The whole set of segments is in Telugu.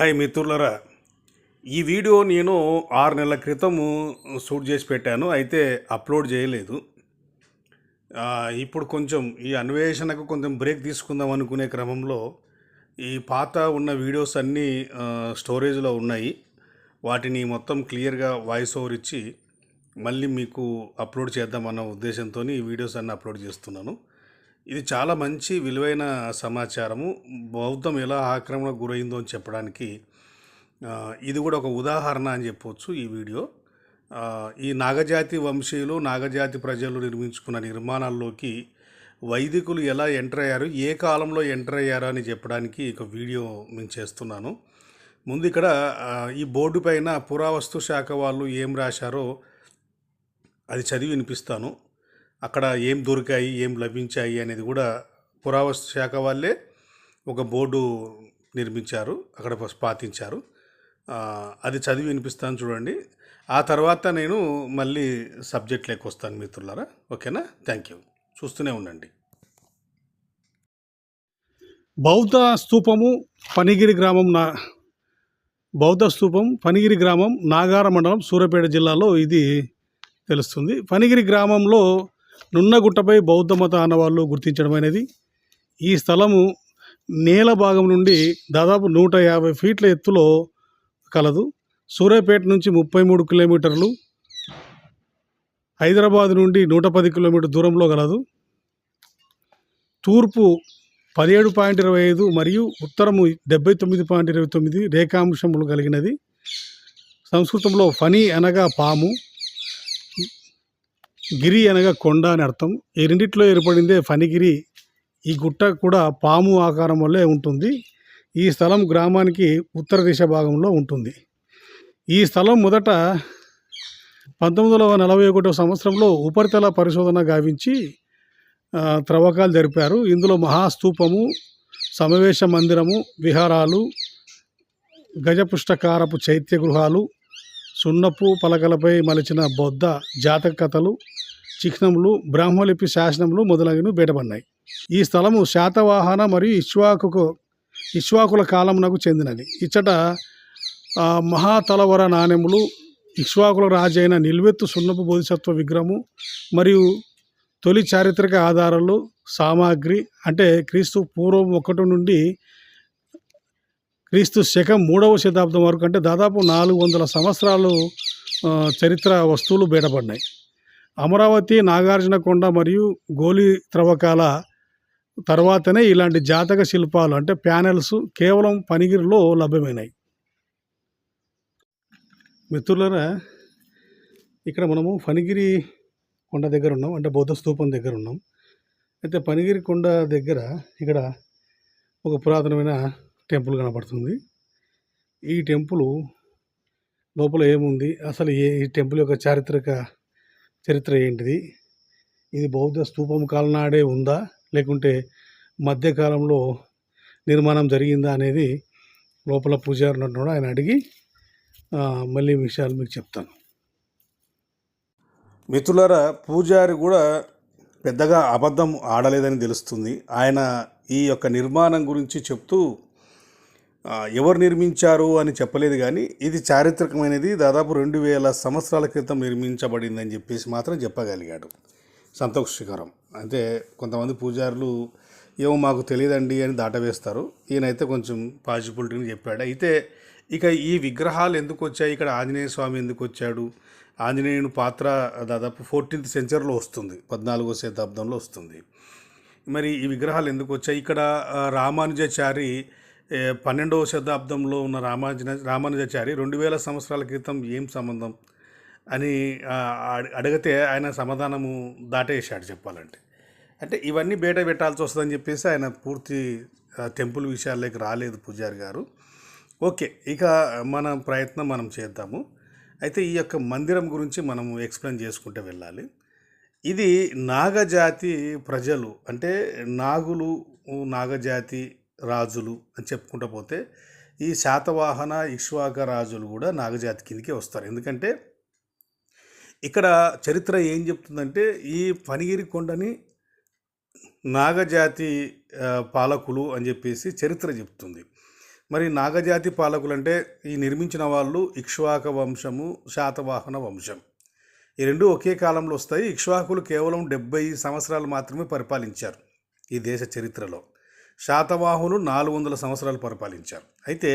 హాయ్ మిత్రులరా ఈ వీడియో నేను ఆరు నెలల క్రితము షూట్ చేసి పెట్టాను అయితే అప్లోడ్ చేయలేదు. ఇప్పుడు కొంచెం ఈ అన్వేషణకు కొంచెం బ్రేక్ తీసుకుందాం అనుకునే క్రమంలో ఈ పాత ఉన్న వీడియోస్ అన్నీ స్టోరేజ్లో ఉన్నాయి. వాటిని మొత్తం క్లియర్గా వాయిస్ ఓవర్ ఇచ్చి మళ్ళీ మీకు అప్లోడ్ చేద్దామన్న ఉద్దేశంతో ఈ వీడియోస్ అన్నీ అప్లోడ్ చేస్తున్నాను. ఇది చాలా మంచి విలువైన సమాచారము. బౌద్ధం ఎలా ఆక్రమణకు గురైందో అని చెప్పడానికి ఇది కూడా ఒక ఉదాహరణ అని చెప్పవచ్చు ఈ వీడియో. ఈ నాగజాతి వంశీయులు నాగజాతి ప్రజలు నిర్మించుకున్న నిర్మాణాల్లోకి వైదికులు ఎలా ఎంటర్ అయ్యారు ఏ కాలంలో ఎంటర్ అయ్యారు అని చెప్పడానికి ఒక వీడియో నేను చేస్తున్నాను. ముందు ఇక్కడ ఈ బోర్డు పైన పురావస్తు శాఖ వాళ్ళు ఏం రాశారో అది చదివి వినిపిస్తాను. అక్కడ ఏం దొరికాయి ఏం లభించాయి అనేది కూడా పురావస్తు శాఖ వాళ్ళే ఒక బోర్డు నిర్మించారు అక్కడ పాతించారు. అది చదివి వినిపిస్తాను చూడండి. ఆ తర్వాత నేను మళ్ళీ సబ్జెక్ట్లోకి వస్తాను మిత్రులారా. ఓకేనా? Thank you. చూస్తూనే ఉండండి. బౌద్ధ స్తూపము పనిగిరి గ్రామం నా బౌద్ధ స్తూపం పనిగిరి గ్రామం నాగార మండలం సూర్యాపేట జిల్లాలో ఇది తెలుస్తుంది. పనిగిరి గ్రామంలో నున్నగుట్టపై బౌద్ధ మత ఆనవాళ్ళు గుర్తించడమైనది. ఈ స్థలము నేల భాగం నుండి దాదాపు నూట యాభై ఫీట్ల ఎత్తులో కలదు. సూర్యాపేట నుంచి ముప్పై మూడు కిలోమీటర్లు. హైదరాబాద్ నుండి నూట పది కిలోమీటర్ దూరంలో కలదు. తూర్పు పదిహేడు పాయింట్ ఇరవై ఐదు మరియు ఉత్తరము డెబ్బై తొమ్మిది పాయింట్ ఇరవై తొమ్మిది రేఖాంశములు కలిగినది. సంస్కృతంలో ఫనీ అనగా పాము. గిరి అనగా కొండ అని అర్థం. ఈ రెండిట్లో ఏర్పడిందే ఫణిగిరి. ఈ గుట్ట కూడా పాము ఆకారం వల్లే ఉంటుంది. ఈ స్థలం గ్రామానికి ఉత్తర దిశ భాగంలో ఉంటుంది. ఈ స్థలం మొదట పంతొమ్మిది వందల నలభై ఒకటో సంవత్సరంలో ఉపరితల పరిశోధన గావించి త్రవ్వకాలు జరిపారు. ఇందులో మహాస్తూపము సమావేశ మందిరము విహారాలు గజపుష్టకారపు చైత్య గృహాలు సున్నపు పలకలపై మలిచిన బొద్ద జాతక కథలు చిహ్నములు బ్రాహ్మలిపి శాసనములు మొదలగునవి బయటపడినాయి ఈ స్థలము శాతవాహన మరియు ఇక్ష్వాకుకు ఇష్వాకుల కాలమునకు చెందినది. ఇచ్చట మహాతలవర నాణెములు ఇక్ష్వాకుల రాజైన నిల్వెత్తు సున్నపు బోధిసత్వ విగ్రహము మరియు తొలి చారిత్రక ఆధారాలు సామాగ్రి అంటే క్రీస్తు పూర్వం ఒకటి నుండి క్రీస్తు శకం మూడవ శతాబ్దం వరకు అంటే దాదాపు నాలుగు వందల సంవత్సరాలు చరిత్ర వస్తువులు బయటపడినాయి అమరావతి నాగార్జునకొండ మరియు గోలి త్రవ్వకాల తర్వాతనే ఇలాంటి జాతక శిల్పాలు అంటే ప్యానెల్స్ కేవలం పనిగిరిలో లభ్యమైనాయి. మిత్రులరా ఇక్కడ మనము ఫణిగిరి కొండ దగ్గర ఉన్నాం అంటే బౌద్ధ స్తూపం దగ్గర ఉన్నాం. అయితే పనిగిరి కొండ దగ్గర ఇక్కడ ఒక పురాతనమైన టెంపుల్ కనపడుతుంది ఈ టెంపుల్ లోపల ఏముంది? అసలు ఏ ఈ టెంపుల్ యొక్క చారిత్రక చరిత్ర ఏంటిది? ఇది బౌద్ధ స్థూపం కాలనాడే ఉందా? లేకుంటే మధ్యకాలంలో నిర్మాణం జరిగిందా అనేది లోపల పూజారి ఉన్నట్టు ఆయన అడిగి మళ్ళీ విషయాలు మీకు చెప్తాను. మిత్రులర పూజారి కూడా పెద్దగా అబద్ధం ఆడలేదని తెలుస్తుంది. ఆయన ఈ యొక్క నిర్మాణం గురించి చెప్తూ ఎవరు నిర్మించారు అని చెప్పలేదు కానీ ఇది చారిత్రకమైనది. దాదాపు రెండు వేల సంవత్సరాల క్రితం నిర్మించబడిందని చెప్పేసి మాత్రం చెప్పగలిగాడు సంతోషకరం అంటే కొంతమంది పూజారులు ఏమో మాకు తెలియదండి అని దాటవేస్తారు. ఈయనైతే కొంచెం పాజిబిలిటీని చెప్పాడు. అయితే ఇక ఈ విగ్రహాలు ఎందుకు వచ్చాయి? ఇక్కడ ఆంజనేయ స్వామి ఎందుకు వచ్చాడు? ఆంజనేయుని పాత్ర దాదాపు ఫోర్టీన్త్ సెంచరీలో వస్తుంది. పద్నాలుగో శతాబ్దంలో వస్తుంది. మరి ఈ విగ్రహాలు ఎందుకు వచ్చాయి? ఇక్కడ రామానుజాచారి పన్నెండవ శతాబ్దంలో ఉన్న రామానుజ రామానుజాచారి రెండు వేల సంవత్సరాల క్రితం ఏం సంబంధం అని అడిగితే ఆయన సమాధానము దాటేశాడు చెప్పాలంటే. అంటే ఇవన్నీ బయట పెట్టాల్సి వస్తుందని చెప్పేసి ఆయన పూర్తి టెంపుల్ విషయాల్లోకి రాలేదు పూజారి గారు. ఓకే ఇక మన ప్రయత్నం మనం చేద్దాము. అయితే ఈ యొక్క మందిరం గురించి మనము ఎక్స్ప్లెయిన్ చేసుకుంటూ వెళ్ళాలి. ఇది నాగజాతి ప్రజలు అంటే నాగులు నాగజాతి రాజులు అని చెప్పుకుంటూ పోతే ఈ శాతవాహన ఇక్ష్వాక రాజులు కూడా నాగజాతి కిందకే వస్తారు. ఎందుకంటే ఇక్కడ చరిత్ర ఏం చెప్తుందంటే ఈ పనిగిరి కొండని నాగజాతి పాలకులు అని చెప్పేసి చరిత్ర చెప్తుంది. మరి నాగజాతి పాలకులు అంటే ఈ నిర్మించిన వాళ్ళు ఇక్ష్వాక వంశము శాతవాహన వంశం. ఈ రెండు ఒకే కాలంలో వస్తాయి. ఇక్ష్వాకులు కేవలం డెబ్బై సంవత్సరాలు మాత్రమే పరిపాలించారు ఈ దేశ చరిత్రలో. శాతవాహులు నాలుగు వందల సంవత్సరాలు పరిపాలించారు. అయితే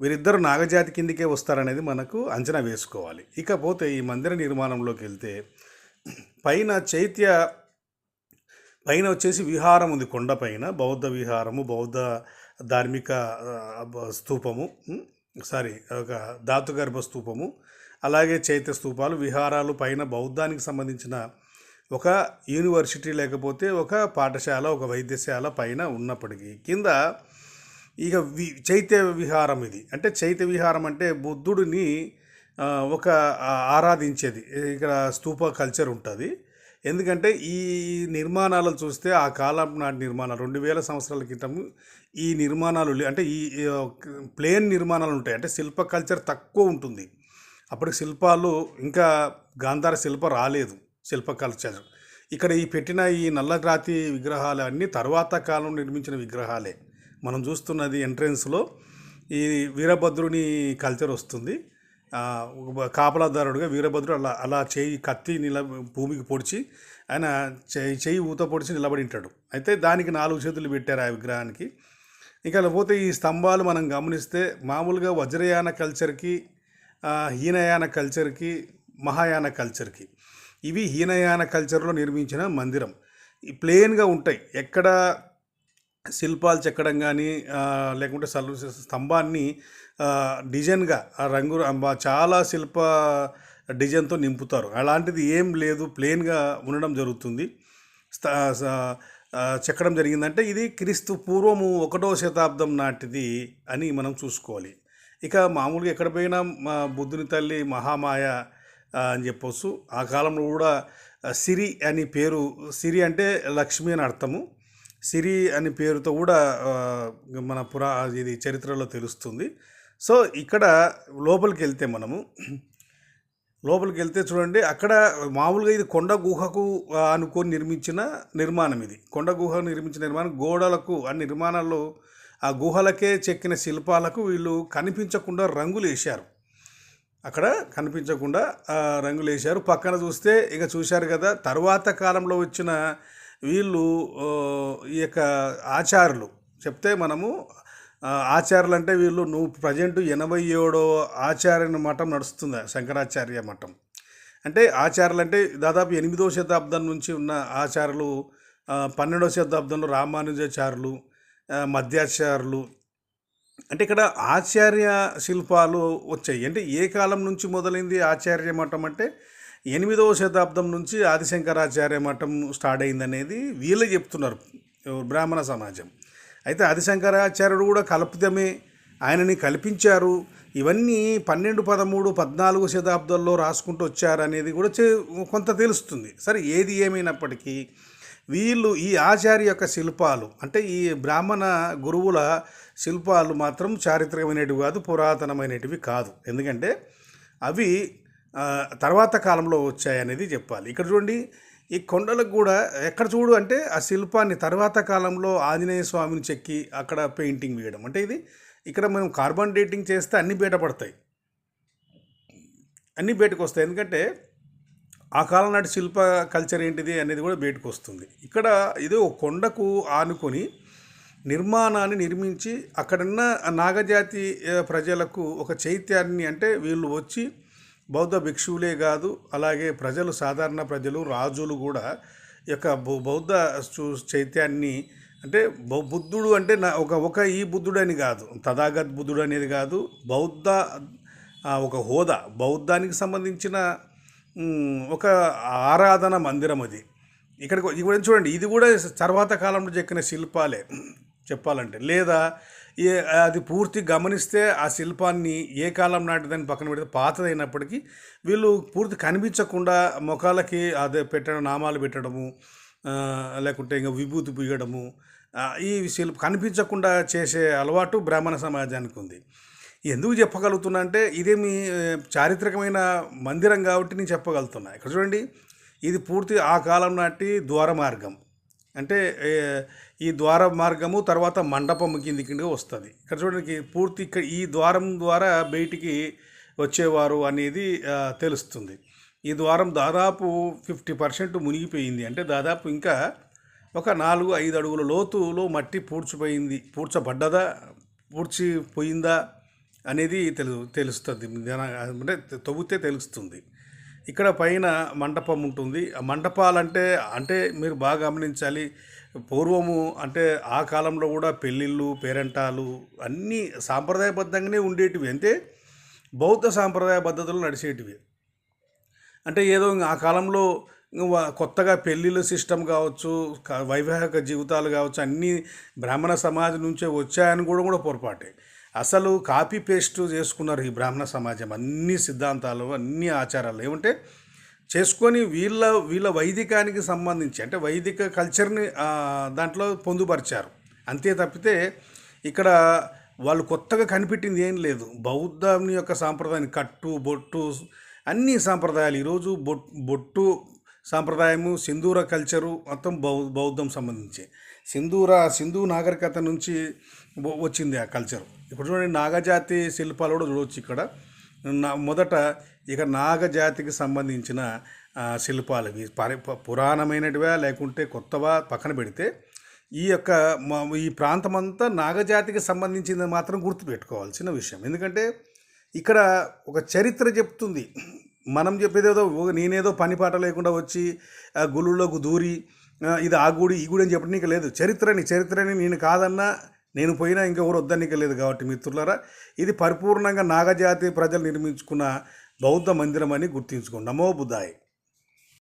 వీరిద్దరు నాగజాతి కిందికే వస్తారనేది మనకు అంచనా వేసుకోవాలి. ఇకపోతే ఈ మందిర నిర్మాణంలోకి వెళ్తే పైన చైత్య పైన వచ్చేసి విహారం ఉంది కొండపైన బౌద్ధ విహారము బౌద్ధ ధార్మిక బ- స్తూపము సారీ ఒక ధాతుగర్భ స్తూపము అలాగే చైత్య స్తూపాలు విహారాలు పైన బౌద్ధానికి సంబంధించిన ఒక యూనివర్సిటీ లేకపోతే ఒక పాఠశాల ఒక వైద్యశాల పైన ఉన్నప్పటికీ కింద ఇక వి చైత్య విహారం ఇది. అంటే చైత్య విహారం అంటే బుద్ధుడిని ఒక ఆరాధించేది. ఇక్కడ స్తూప కల్చర్ ఉంటుంది. ఎందుకంటే ఈ నిర్మాణాలు చూస్తే ఆ కాలం నాటి నిర్మాణాలు రెండు వేల సంవత్సరాల క్రితం ఈ నిర్మాణాలు అంటే ఈ ప్లేన్ నిర్మాణాలు ఉంటాయి. అంటే శిల్ప కల్చర్ తక్కువ ఉంటుంది. అప్పటికి శిల్పాలు ఇంకా గాంధార శిల్ప రాలేదు. శిల్ప ఇక్కడ ఈ పెట్టిన ఈ నల్లగ్రాతి విగ్రహాలు అన్నీ తర్వాత కాలం నిర్మించిన విగ్రహాలే. మనం చూస్తున్నది ఎంట్రెన్స్లో ఈ వీరభద్రుని కల్చర్ వస్తుంది. ఒక కాపలాదారుడుగా వీరభద్రుడు అలా అలా చేయి కత్తి నిల భూమికి పొడిచి ఆయన చేయి చేయి ఊత పొడిచి నిలబడి ఉంటాడు అయితే దానికి నాలుగు చేతులు పెట్టారు ఆ విగ్రహానికి. ఇంకా పోతే ఈ స్తంభాలు మనం గమనిస్తే మామూలుగా వజ్రయాన కల్చర్కి హీనయాన కల్చర్కి మహాయాన కల్చర్కి ఇవి హీనయాన కల్చర్లో నిర్మించిన మందిరం. ప్లెయిన్గా ఉంటాయి. ఎక్కడ శిల్పాలు చెక్కడం కానీ లేకుంటే సల్ స్తంభాన్ని డిజైన్గా ఆ రంగు చాలా శిల్ప డిజైన్తో నింపుతారు. అలాంటిది ఏం లేదు. ప్లెయిన్గా ఉండడం జరుగుతుంది. చెక్కడం జరిగిందంటే ఇది క్రీస్తు పూర్వము ఒకటో శతాబ్దం నాటిది అని మనం చూసుకోవాలి. ఇక మామూలుగా ఎక్కడ పోయినా మా బుద్ధుని తల్లి మహామాయ అని చెప్పొచ్చు. ఆ కాలంలో కూడా సిరి అని పేరు సిరి అంటే లక్ష్మి అని అర్థము. సిరి అని పేరుతో కూడా మన పురా ఇది చరిత్రలో తెలుస్తుంది. సో ఇక్కడ లోపలికి వెళ్తే మనము లోపలికి వెళ్తే చూడండి అక్కడ మామూలుగా ఇది కొండ గుహకు అనుకొని నిర్మించిన నిర్మాణం ఇది. కొండ గుహ నిర్మించిన నిర్మాణం గోడలకు ఆ నిర్మాణాల్లో ఆ గుహలకే చెక్కిన శిల్పాలకు వీళ్ళు కనిపించకుండా రంగులు వేశారు అక్కడ కనిపించకుండా రంగులు వేశారు పక్కన చూస్తే ఇక చూశారు కదా తర్వాత కాలంలో వచ్చిన వీళ్ళు ఈ యొక్క ఆచారులు. చెప్తే మనము ఆచార్యులు అంటే వీళ్ళు నువ్వు ప్రజెంట్ ఎనభై ఏడో ఆచార్య మఠం నడుస్తుంది శంకరాచార్య మఠం. అంటే ఆచార్యులు అంటే దాదాపు ఎనిమిదవ శతాబ్దం నుంచి ఉన్న ఆచార్యులు పన్నెండవ శతాబ్దంలో రామానుజాచార్యులు మధ్యాచారులు అంటే ఇక్కడ ఆచార్య శిల్పాలు వచ్చాయి. అంటే ఏ కాలం నుంచి మొదలైంది ఆచార్య మఠం అంటే? ఎనిమిదవ శతాబ్దం నుంచి ఆదిశంకరాచార్య మఠం స్టార్ట్ అయిందనేది వీళ్ళే చెప్తున్నారు బ్రాహ్మణ సమాజం. అయితే ఆదిశంకరాచార్యుడు కూడా కల్పితమే ఆయనని కల్పించారు. ఇవన్నీ పన్నెండు పదమూడు పద్నాలుగు శతాబ్దాల్లో రాసుకుంటూ వచ్చారనేది కూడా చే- కొంత తెలుస్తుంది. సరే ఏది ఏమైనప్పటికీ వీళ్ళు ఈ ఆచార్య యొక్క శిల్పాలు అంటే ఈ బ్రాహ్మణ గురువుల శిల్పాలు మాత్రం చారిత్రకమైనటివి కాదు పురాతనమైనటివి కాదు. ఎందుకంటే అవి తర్వాత కాలంలో వచ్చాయనేది చెప్పాలి. ఇక్కడ చూడండి ఈ కొండలకు కూడా ఎక్కడ చూడు అంటే ఆ శిల్పాన్ని తర్వాత కాలంలో ఆంజనేయ స్వామిని చెక్కి అక్కడ పెయింటింగ్ వేయడం. అంటే ఇది ఇక్కడ మనం కార్బన్ డేటింగ్ చేస్తే అన్నీ బయటపడతాయి అన్నీ బయటకు వస్తాయి. ఎందుకంటే ఆ కాలం నాటి శిల్ప కల్చర్ ఏంటిది అనేది కూడా బయటకు వస్తుంది. ఇక్కడ ఇది ఒక కొండకు ఆనుకొని నిర్మాణాన్ని నిర్మించి అక్కడున్న నాగజాతి ప్రజలకు ఒక చైత్యాన్ని అంటే వీళ్ళు వచ్చి బౌద్ధ భిక్షువులే కాదు అలాగే ప్రజలు సాధారణ ప్రజలు రాజులు కూడా ఈ యొక్క బౌద్ధ చైత్యాన్ని అంటే బుద్ధుడు అంటే నా ఒక ఒక ఈ బుద్ధుడు అని కాదు తథాగత్ బుద్ధుడు అనేది కాదు బౌద్ధ ఒక హోదా బౌద్ధానికి సంబంధించిన ఒక ఆరాధన మందిరం అది. ఇక్కడికి ఇక్కడ చూడండి ఇది కూడా తర్వాత కాలంలో చెక్కిన శిల్పాలే. చెప్పాలంటే. లేదా ఏ అది పూర్తి గమనిస్తే ఆ శిల్పాన్ని ఏ కాలం నాటిదని పక్కన పెడితే పాతదైనప్పటికీ వీళ్ళు పూర్తి కనిపించకుండా ముఖాలకి అదే పెట్టడం నామాలు పెట్టడము లేకుంటే ఇంకా విభూతి పూయడము ఈ శిల్ప కనిపించకుండా చేసే అలవాటు బ్రాహ్మణ సమాజానికి ఉంది. ఎందుకు చెప్పగలుగుతున్నా అంటే ఇదేమి మీ చారిత్రకమైన మందిరం కాబట్టి నేను చెప్పగలుగుతున్నా. ఇక్కడ చూడండి ఇది పూర్తి ఆ కాలం నాటి ద్వార మార్గం అంటే ఈ ద్వార మార్గము తర్వాత మండపం కిందికి వస్తుంది. ఇక్కడ చూడడానికి పూర్తి ఇక్కడ ఈ ద్వారం ద్వారా బయటికి వచ్చేవారు అనేది తెలుస్తుంది. ఈ ద్వారం దాదాపు ఫిఫ్టీ పర్సెంట్ మునిగిపోయింది. అంటే దాదాపు ఇంకా ఒక నాలుగు ఐదు అడుగుల లోతులో మట్టి పూడ్చిపోయింది. పూడ్చబడ్డదా? పూడ్చిపోయిందా? అనేది తెలు తెలుస్తుంది. అంటే తవ్వితే తెలుస్తుంది. ఇక్కడ పైన మండపం ఉంటుంది. ఆ మండపాలంటే అంటే మీరు బాగా గమనించాలి. పూర్వము అంటే ఆ కాలంలో కూడా పెళ్ళిళ్ళు పేరెంటాలు అన్నీ సాంప్రదాయబద్ధంగానే ఉండేటివి. అంటే బౌద్ధ సాంప్రదాయ పద్ధతులు నడిచేటివి. అంటే ఏదో ఆ కాలంలో కొత్తగా పెళ్ళిళ్ళ సిస్టమ్ కావచ్చు వైవాహిక జీవితాలు కావచ్చు అన్నీ బ్రాహ్మణ సమాజం నుంచే వచ్చాయని కూడా కూడా పొరపాటే. అసలు కాపీ పేస్ట్ చేసుకున్నారు ఈ బ్రాహ్మణ సమాజం. అన్ని సిద్ధాంతాలు అన్ని ఆచారాలు ఏమంటే చేసుకొని వీళ్ళ వీళ్ళ వైదికానికి సంబంధించి అంటే వైదిక కల్చర్ని దాంట్లో పొందుపరిచారు. అంతే తప్పితే ఇక్కడ వాళ్ళు కొత్తగా కనిపెట్టింది ఏం లేదు. బౌద్ధం యొక్క సాంప్రదాయాన్ని కట్టు బొట్టు అన్ని సాంప్రదాయాలు. ఈరోజు బొట్టు బొట్టు సాంప్రదాయము సింధూర కల్చరు మొత్తం బౌ బౌద్ధం సంబంధించి. సింధూర సింధు నాగరికత నుంచి వచ్చింది ఆ కల్చర్ ఇప్పుడు చూడండి నాగజాతి శిల్పాలు కూడా చూడవచ్చు ఇక్కడ. నా మొదట ఇక నాగజాతికి సంబంధించిన శిల్పాలు ఇవి. ప- పురాణమైనటివా లేకుంటే కొత్తవా పక్కన పెడితే ఈ యొక్క ఈ ప్రాంతం అంతా నాగజాతికి సంబంధించింది మాత్రం గుర్తుపెట్టుకోవాల్సిన విషయం. ఎందుకంటే ఇక్కడ ఒక చరిత్ర చెప్తుంది. మనం చెప్పేదేదో ఏదో నేనేదో పని పాట లేకుండా వచ్చి ఆ గుళ్ళలోకి దూరి ఇది ఆ గుడి ఈ గుడి అని చెప్పడానికి లేదు. చరిత్రని చరిత్రని నేను కాదన్నా నేను పోయినా ఇంకెవరు వద్దనికి లేదు కాబట్టి మిత్రులారా ఇది పరిపూర్ణంగా నాగజాతి ప్రజలు నిర్మించుకున్న బౌద్ధ మందిరం అని గుర్తించుకోండి. నమో బుద్ధాయ్